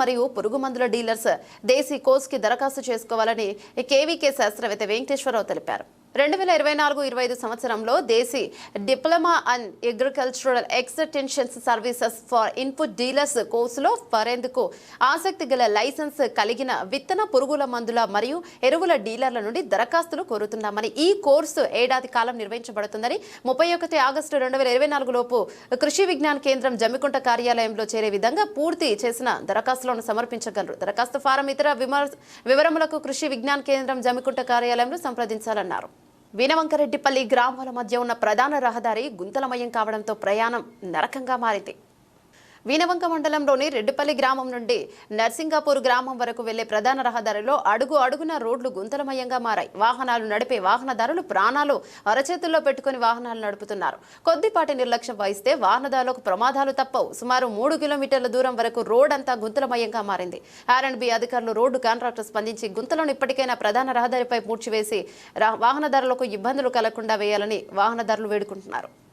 మరియు పురుగు మందుల డీలర్స్ దేశీ కోర్సుకి దరఖాస్తు చేసుకోవాలని కేవీకే శాస్త్రవేత్త వెంకటేశ్వరరావు తెలిపారు. రెండు వేల ఇరవై నాలుగు ఇరవై ఐదు సంవత్సరంలో Desi diploma and agricultural extensions services for input dealers కోర్సులో పరేందుకు ఆసక్తి గల లైసెన్స్ కలిగిన విత్తన పురుగుల మందుల మరియు ఎరువుల డీలర్ల నుండి దరఖాస్తులు కోరుతున్నామని ఈ కోర్సు ఏడాది కాలం నిర్వహించబడుతుందని ముప్పై ఒకటి ఆగస్టు రెండు వేల ఇరవై నాలుగు లోపు కృషి విజ్ఞాన కేంద్రం జమ్మికుంట కార్యాలయంలో చేరే విధంగా పూర్తి చేసిన దరఖాస్తులను సమర్పించగలరు. దరఖాస్తు ఫారం ఇతర విమర్- వివరములకు కృషి విజ్ఞాన కేంద్రం జమ్మికుంట కార్యాలయంలో సంప్రదించాలన్నారు. వీణవంకరెడ్డిపల్లి గ్రామాల మధ్య ఉన్న ప్రధాన రహదారి గుంతలమయం కావడంతో ప్రయాణం నరకంగా మారింది. వీనవంక మండలంలోని రెడ్డిపల్లి గ్రామం నుండి నర్సింగాపూర్ గ్రామం వరకు వెళ్ళే ప్రధాన రహదారిలో అడుగు అడుగున రోడ్లు గుంతలమయంగా మారాయి. వాహనాలు నడిపే వాహనదారులు ప్రాణాలు అరచేతుల్లో పెట్టుకుని వాహనాలు నడుపుతున్నారు. కొద్దిపాటి నిర్లక్ష్యం వహిస్తే వాహనదారులకు ప్రమాదాలు తప్పవు. సుమారు మూడు కిలోమీటర్ల దూరం వరకు రోడ్ అంతా గుంతలమయంగా మారింది. ఆర్ అండ్ బి అధికారులు రోడ్డు కాంట్రాక్టర్ స్పందించి గుంతలను ఇప్పటికైనా ప్రధాన రహదారిపై పూడ్చివేసి రా- వాహనదారులకు ఇబ్బందులు కలగకుండా వేయాలని వాహనదారులు వేడుకుంటున్నారు.